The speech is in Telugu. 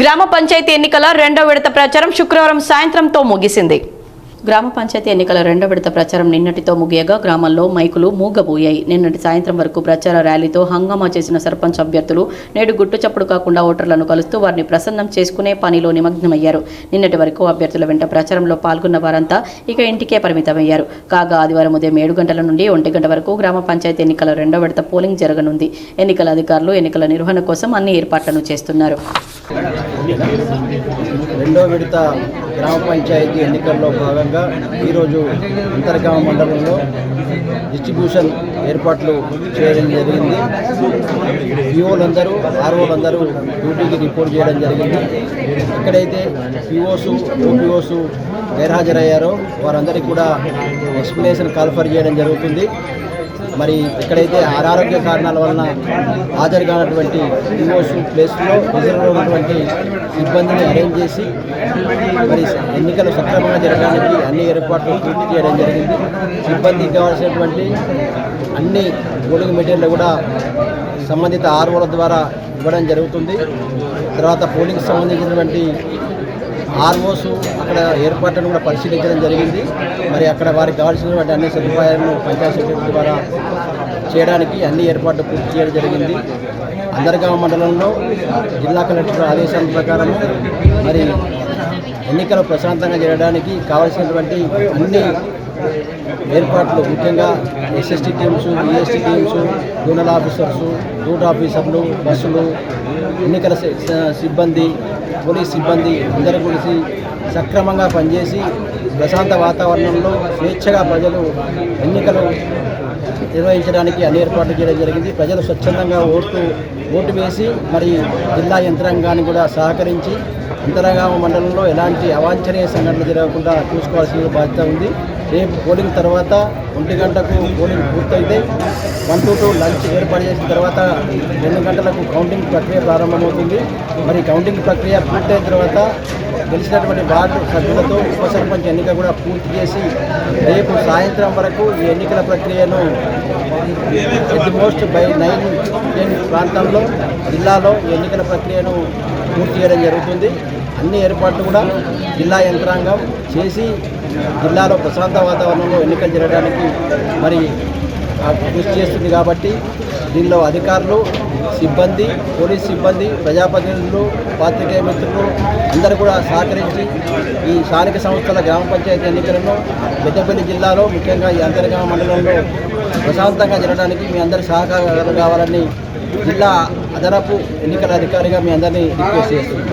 గ్రామ పంచాయతీ ఎన్నికల రెండో విడత ప్రచారం శుక్రవారం సాయంత్రంతో ముగిసింది. గ్రామ పంచాయతీ ఎన్నికల రెండో విడత ప్రచారం నిన్నటితో ముగియగా గ్రామంలో మైకులు మూగబోయాయి. నిన్నటి సాయంత్రం వరకు ప్రచార ర్యాలీతో హంగామా చేసిన సర్పంచ్ అభ్యర్థులు నేడు గుట్టు చప్పుడు కాకుండా ఓటర్లను కలుస్తూ వారిని ప్రసన్నం చేసుకునే పనిలో నిమగ్నమయ్యారు. నిన్నటి వరకు అభ్యర్థుల వెంట ప్రచారంలో పాల్గొన్న వారంతా ఇక ఇంటికే పరిమితమయ్యారు. కాగా ఆదివారం ఉదయం ఏడు గంటల నుండి ఒంటి గంట వరకు గ్రామ పంచాయతీ ఎన్నికల రెండో విడత పోలింగ్ జరగనుంది. ఎన్నికల అధికారులు ఎన్నికల నిర్వహణ కోసం అన్ని ఏర్పాట్లను చేస్తున్నారు. రెండో విడత గ్రామ పంచాయతీ ఎన్నికల్లో భాగంగా ఈరోజు అంతర్గామ మండలంలో డిస్ట్రిబ్యూషన్ ఏర్పాట్లు చేయడం జరిగింది. పిఓలందరూ ఆర్ఓలందరూ డ్యూటీకి రిపోర్ట్ చేయడం జరిగింది. ఎక్కడైతే పిఓస్ ఓపీఓస్ గైర్హాజరయ్యారో వారందరికీ కూడా ఎక్స్ప్లెనేషన్ కాల్ఫర్ చేయడం జరుగుతుంది. మరి ఎక్కడైతే అనారోగ్య కారణాల వలన హాజరు కానటువంటి పిఓస్ ప్లేస్లో రిజర్వ్లో ఉన్నటువంటి సిబ్బందిని అరేంజ్ చేసి మరి ఎన్నికలు సక్రమంగా జరగడానికి అన్ని ఏర్పాట్లు పూర్తి చేయడం జరిగింది. సిబ్బందికి కావాల్సినటువంటి అన్ని పోలింగ్ మెటీరియల్ కూడా సంబంధిత ఆర్వోల ద్వారా ఇవ్వడం జరుగుతుంది. తర్వాత పోలింగ్కి సంబంధించినటువంటి ఆర్ఓస్ అక్కడ ఏర్పాట్లను కూడా పరిశీలించడం జరిగింది. మరి అక్కడ వారికి కావాల్సినటువంటి అన్ని సదుపాయాలను పంచాయత్ సెక్రటరీ ద్వారా చేయడానికి అన్ని ఏర్పాట్లు పూర్తి చేయడం జరిగింది. అందరిగామ మండలంలో జిల్లా కలెక్టర్ ఆదేశాల ప్రకారం మరి ఎన్నికలు ప్రశాంతంగా జరగడానికి కావాల్సినటువంటి అన్ని ఏర్పాట్లు ముఖ్యంగా SST teams EST teams zonal officers route ఆఫీసర్లు బస్సులు ఎన్నికల సి- సిబ్బంది పోలీస్ సిబ్బంది అందరూ కలిసి సక్రమంగా పనిచేసి ప్రశాంత వాతావరణంలో స్వేచ్ఛగా ప్రజలు ఎన్నికలు నిర్వహించడానికి అన్ని ఏర్పాట్లు చేయడం జరిగింది. ప్రజలు స్వచ్ఛందంగా ఓటు ఓటు వేసి మరి జిల్లా యంత్రాంగాన్ని కూడా సహకరించి అంతరగామ మండలంలో ఎలాంటి అవాంఛనీయ సంఘటనలు జరగకుండా చూసుకోవాల్సిన బాధ్యత ఉంది. రేపు పోలింగ్ తర్వాత ఒంటి గంటకు పోలింగ్ పూర్తయితే వన్ టు టూ లంచ్ ఏర్పాటు చేసిన తర్వాత రెండు గంటలకు కౌంటింగ్ ప్రక్రియ ప్రారంభమవుతుంది. మరి కౌంటింగ్ ప్రక్రియ పూర్తయిన తర్వాత గెలిచినటువంటి వార్డు సభ్యులతో ఉప సర్పంచ్ ఎన్నిక కూడా పూర్తి చేసి రేపు సాయంత్రం వరకు ఈ ఎన్నికల ప్రక్రియను the most by nine ten ప్రాంతంలో జిల్లాలో ఎన్నికల ప్రక్రియను పూర్తి చేయడం జరుగుతుంది. అన్ని ఏర్పాట్లు కూడా జిల్లా యంత్రాంగం చేసి జిల్లాలో ప్రశాంత వాతావరణంలో ఎన్నికలు జరగడానికి మరి కృషి చేస్తుంది కాబట్టి దీనిలో అధికారులు సిబ్బంది పోలీస్ సిబ్బంది ప్రజాప్రతినిధులు పాత్రికేయ మిత్రులు అందరూ కూడా సహకరించి ఈ స్థానిక సంస్థల గ్రామ పంచాయతీ ఎన్నికలను పెద్దపల్లి జిల్లాలో ముఖ్యంగా ఈ అంతర్గామ మండలంలో ప్రశాంతంగా జరగడానికి మీ అందరి సహకారం కావాలని జిల్లా అదనపు ఎన్నికల అధికారిగా మీ అందరినీ రిక్వెస్ట్ చేస్తున్నాను.